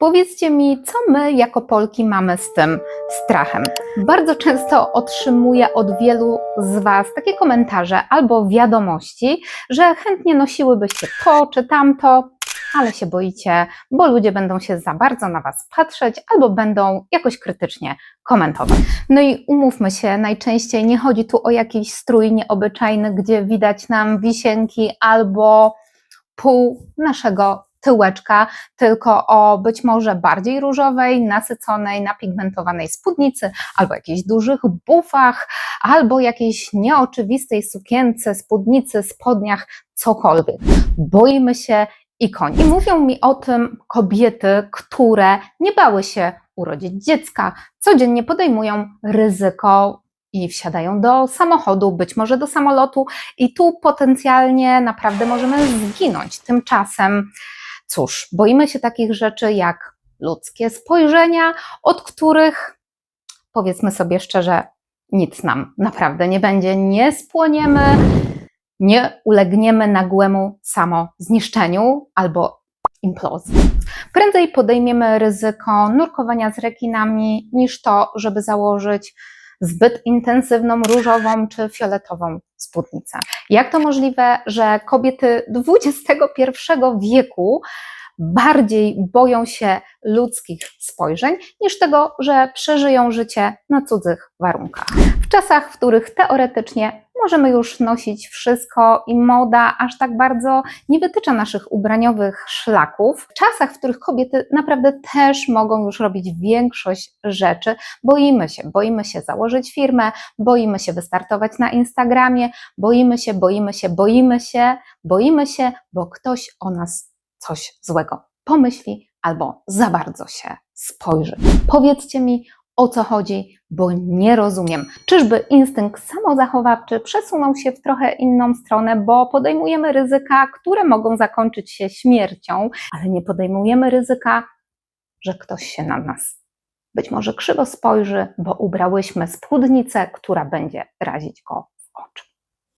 Powiedzcie mi, co my jako Polki mamy z tym strachem? Bardzo często otrzymuję od wielu z Was takie komentarze albo wiadomości, że chętnie nosiłybyście to czy tamto, ale się boicie, bo ludzie będą się za bardzo na Was patrzeć albo będą jakoś krytycznie komentować. No i umówmy się, najczęściej nie chodzi tu o jakiś strój nieobyczajny, gdzie widać nam wisienki albo pół naszego tyłeczka, tylko o być może bardziej różowej, nasyconej, napigmentowanej spódnicy, albo jakichś dużych bufach, albo jakiejś nieoczywistej sukience, spódnicy, spodniach, cokolwiek. Boimy się i koni. I mówią mi o tym kobiety, które nie bały się urodzić dziecka, codziennie podejmują ryzyko i wsiadają do samochodu, być może do samolotu, i tu potencjalnie naprawdę możemy zginąć. Tymczasem, cóż, boimy się takich rzeczy jak ludzkie spojrzenia, od których powiedzmy sobie szczerze, nic nam naprawdę nie będzie, nie spłoniemy, nie ulegniemy nagłemu samozniszczeniu albo implozji. Prędzej podejmiemy ryzyko nurkowania z rekinami, niż to, żeby założyć zbyt intensywną różową czy fioletową spódnicę. Jak to możliwe, że kobiety XXI wieku bardziej boją się ludzkich spojrzeń niż tego, że przeżyją życie na cudzych warunkach? W czasach, w których teoretycznie możemy już nosić wszystko i moda aż tak bardzo nie wytycza naszych ubraniowych szlaków, w czasach, w których kobiety naprawdę też mogą już robić większość rzeczy, boimy się, boimy się założyć firmę, boimy się wystartować na Instagramie, boimy się, boimy się, boimy się, boimy się, bo ktoś o nas coś złego pomyśli albo za bardzo się spojrzy. Powiedzcie mi, o co chodzi, bo nie rozumiem. Czyżby instynkt samozachowawczy przesunął się w trochę inną stronę, bo podejmujemy ryzyka, które mogą zakończyć się śmiercią, ale nie podejmujemy ryzyka, że ktoś się na nas być może krzywo spojrzy, bo ubrałyśmy spódnicę, która będzie razić go w oczy.